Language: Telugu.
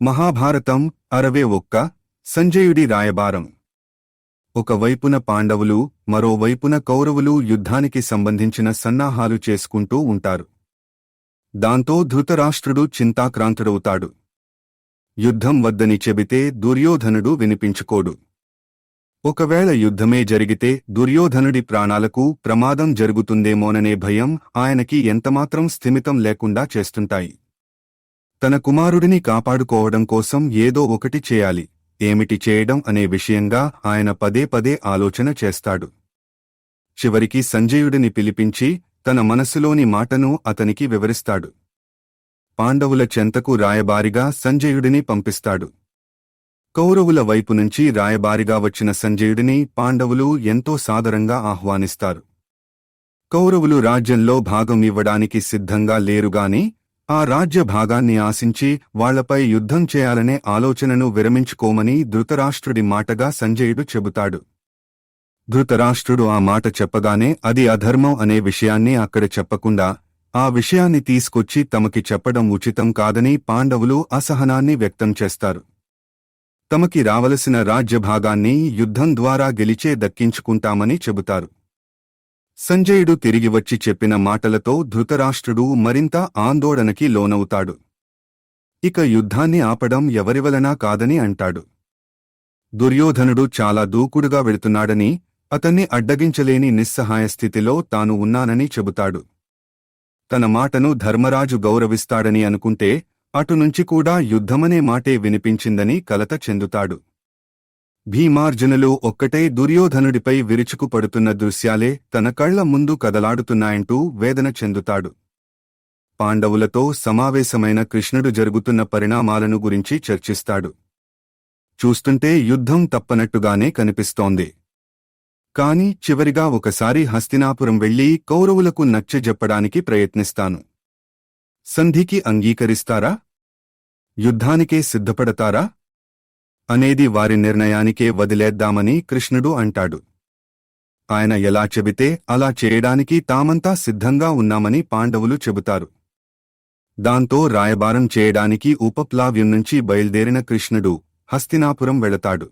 మహాభారతం అరవే ఒక్క సంజయుడి రాయబారం. ఒకవైపున పాండవులు మరోవైపున కౌరవులు యుద్ధానికి సంబంధించిన సన్నాహాలు చేసుకుంటూ ఉంటారు. దాంతో ధృతరాష్ట్రుడు చింతాక్రాంతుడవుతాడు. యుద్ధం వద్దని చెబితే దుర్యోధనుడు వినిపించుకోడు. ఒకవేళ యుద్ధమే జరిగితే దుర్యోధనుడి ప్రాణాలకు ప్రమాదం జరుగుతుందేమోననే భయం ఆయనకి ఎంతమాత్రం స్థిమితం లేకుండా చేస్తుంటాయి. తన కుమారుడిని కాపాడుకోవడం కోసం ఏదో ఒకటి చేయాలి. ఏమిటి చేయడం అనే విషయంగా ఆయన పదే పదే ఆలోచన చేస్తాడు. చివరికి సంజయుడిని పిలిపించి తన మనసులోని మాటను అతనికి వివరిస్తాడు. పాండవుల చెంతకు రాయబారిగా సంజయుడిని పంపిస్తాడు. కౌరవుల వైపు నుంచి రాయబారిగా వచ్చిన సంజయుడిని పాండవులు ఎంతో సాదరంగా ఆహ్వానిస్తారు. కౌరవులు రాజ్యంలో భాగం ఇవ్వడానికి సిద్ధంగా లేరుగాని ఆ రాజ్య భాగాన్ని ఆశించి వాళ్ళపై యుద్ధం చేయాలనే ఆలోచనను విరమించుకోమని ధృతరాష్ట్రుడి మాటగా సంజయుడు చెబుతాడు. ధృతరాష్ట్రుడు ఆ మాట చెప్పగానే అది అధర్మం అనే విషయాన్ని అక్కడ చెప్పకుండా ఆ విషయాన్ని తీసుకొచ్చి తమకి చెప్పడం ఉచితం కాదని పాండవులు అసహనాన్ని వ్యక్తం చేస్తారు. తమకి రావలసిన రాజ్యభాగాన్ని యుద్ధం ద్వారా గెలిచే దక్కించుకుంటామని చెబుతారు. సంజయుడు తిరిగి వచ్చి చెప్పిన మాటలతో ధృతరాష్ట్రుడు మరింత ఆందోళనకి లోనవుతాడు. ఇక యుద్ధాన్ని ఆపడం ఎవరివలనా కాదని అంటాడు. దుర్యోధనుడు చాలా దూకుడుగా వెళుతున్నాడని అతన్ని అడ్డగించలేని నిస్సహాయ స్థితిలో తాను ఉన్నానని చెబుతాడు. తన మాటను ధర్మరాజు గౌరవిస్తాడని అనుకుంటే అటునుంచి కూడా యుద్ధమనే మాటే వినిపించిందని కలత చెందుతాడు. భీమార్జునులు ఒక్కటే దుర్యోధనుడిపై విరుచుకుపడుతున్న దృశ్యాలే తన కళ్ళ ముందు కదలాడుతున్నాయంటూ వేదన చెందుతాడు. పాండవులతో సమావేశమైన కృష్ణుడు జరుగుతున్న పరిణామాలను గురించి చర్చిస్తాడు. చూస్తుంటే యుద్ధం తప్పనట్టుగానే కనిపిస్తోంది. కాని చివరిగా ఒకసారి హస్తినాపురం వెళ్ళి కౌరవులకు నచ్చజెప్పడానికి ప్రయత్నిస్తాను. సంధికి అంగీకరిస్తారా? యుద్ధానికే సిద్ధపడతారా? అనేది వారి నిర్ణయానికే వదిలేద్దామని కృష్ణుడు అంటాడు. ఆయన ఎలా చెబితే అలా చేయడానికి తామంతా సిద్ధంగా ఉన్నామని పాండవులు చెబుతారు. దాంతో రాయబారం చేయడానికి ఉపప్లావ్యం నుంచి బయల్దేరిన కృష్ణుడు హస్తినాపురం వెళతాడు.